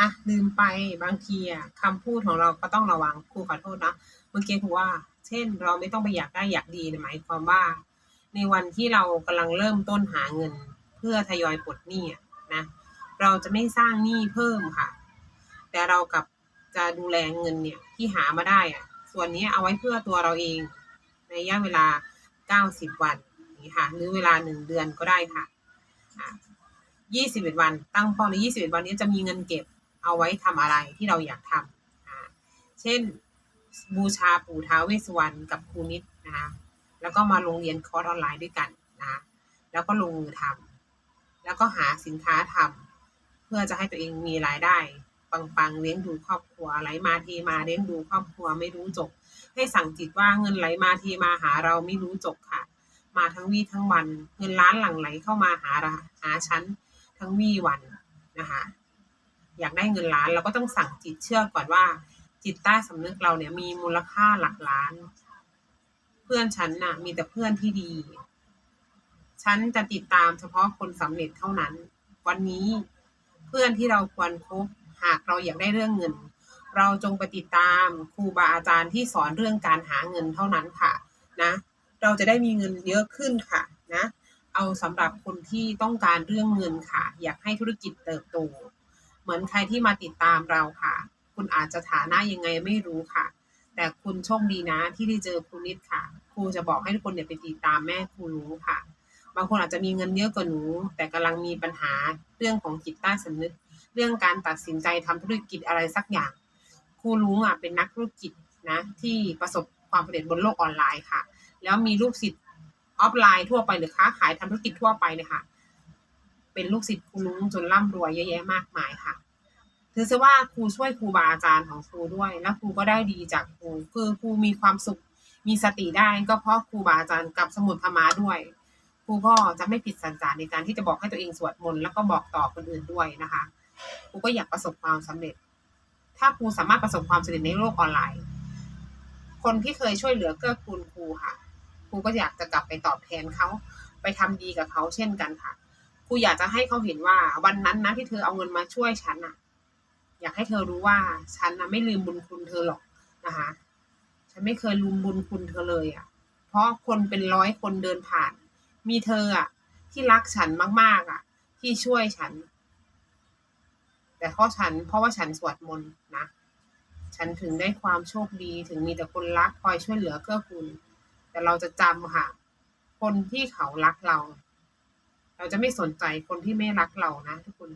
อะลืมไปบางทีอะคำพูดของเราก็ต้องระวังครูขอโทษนะเมื่อกี้ครูว่า เช่น เราไม่ต้องไปอยากได้อยากดีหมายความว่า ในวันที่เรากำลังเริ่มต้นหาเงิน เพื่อทยอยปลดหนี้นะเราจะไม่สร้างหนี้เพิ่มค่ะ แต่เรากับจะดูแลเงินเนี่ยที่หามาได้อะส่วนนี้เอาไว้เพื่อตัวเราเอง ในระยะเวลา 90 วันนี่ค่ะหรือเวลาหนึ่งเดือนก็ได้ค่ะอะ21 วัน ตั้งเป้าใน21 วันนี้จะมีเงินเก็บ เอาไว้ทำอะไรที่เราอยากทำเช่นบูชาปู่ท้าวเวสสวรรณกับครูนิดนะคะแล้วก็มาลงเรียนคอร์สออนไลน์ด้วยกันนะคะแล้วก็ลงมือทำแล้วก็หาสินค้าทำเพื่อจะให้ตัวเองมีรายได้ปังๆเลี้ยงดูครอบครัวไหลมาเทมาเลี้ยงดูครอบครัวไม่รู้จบ ให้สั่งจิตว่าเงินไหลมาเทมาหาเราไม่รู้จบค่ะ มาทั้งวี่ทั้งวัน เงินล้านหลั่งไหลเข้ามาหาเราหาฉันทั้งวี่วันนะคะ อยากได้เงินล้าน เราก็ต้องสั่งจิตเชื่อก่อนว่า จิตใต้สำนึกเราเนี่ยมีมูลค่าหลักล้าน เพื่อนฉันน่ะ มีแต่เพื่อนที่ดี ฉันจะติดตามเฉพาะคนสำเร็จเท่านั้น วันนี้เพื่อนที่เราควรคบหากเราอยากได้เรื่องเงิน เราจงไปติดตามครูบาอาจารย์ที่สอนเรื่องการหาเงินเท่านั้นค่ะ นะ เราจะได้มีเงินเยอะขึ้นค่ะนะ เอาสำหรับคนที่ต้องการเรื่องเงินค่ะ อยากให้ธุรกิจเติบโต มือนใครที่มาติดตามเราค่ะ คุณอาจจะฐานะยังไงไม่รู้ค่ะ แต่คุณโชคดีนะที่ได้เจอครูนิดค่ะ ครูจะบอกให้ทุกคนเนี่ยไปติดตามแม่ครูรู้ค่ะ บางคนอาจจะมีเงินเยอะกว่าหนู แต่กำลังมีปัญหาเรื่องของจิตใต้สำนึก เรื่องการตัดสินใจทำธุรกิจอะไรสักอย่าง ครูลุงอะเป็นนักธุรกิจนะที่ประสบความสำเร็จบนโลกออนไลน์ค่ะ แล้วมีลูกศิษย์ออฟไลน์ทั่วไปหรือค้าขายทำธุรกิจทั่วไปเนี่ยค่ะ เป็นลูกศิษย์ครูลุงจนร่ำรวยเยอะแยะมากมายค่ะ ถือซะว่าครูช่วยครูบาอาจารย์ของครูด้วย แล้วครูก็ได้ดีจากครู คือครูมีความสุข มีสติได้ก็เพราะครูบาอาจารย์กับสมุดธรรมะด้วย ครูก็จะไม่ผิดสัจจะในการที่จะบอกให้ตัวเองสวดมนต์แล้วก็บอกต่อคนอื่นด้วยนะคะ ครูก็อยากประสบความสำเร็จ ถ้าครูสามารถประสบความสำเร็จในโลกออนไลน์ คนที่เคยช่วยเหลือเกื้อกูลครูค่ะ ครูก็อยากจะกลับไปตอบแทนเขา ไปทำดีกับเขาเช่นกันค่ะ ครูอยากจะให้เขาเห็นว่าวันนั้นนะที่เธอเอาเงินมาช่วยฉันน่ะ อยากให้เธอรู้ว่าฉันนะไม่ลืมบุญคุณเธอหรอกนะคะ ฉันไม่เคยลืมบุญคุณเธอเลยอะ เพราะคนเป็นร้อยคนเดินผ่าน มีเธออะ ที่รักฉันมากๆอะ ที่ช่วยฉัน แต่เพราะฉันเพราะว่าฉันสวดมนต์นะ ฉันถึงได้ความโชคดีถึงมีแต่คนรักคอยช่วยเหลือเกื้อกูลแต่เราจะจำค่ะ คนที่เขารักเรา เราจะไม่สนใจคนที่ไม่รักเรานะทุกคน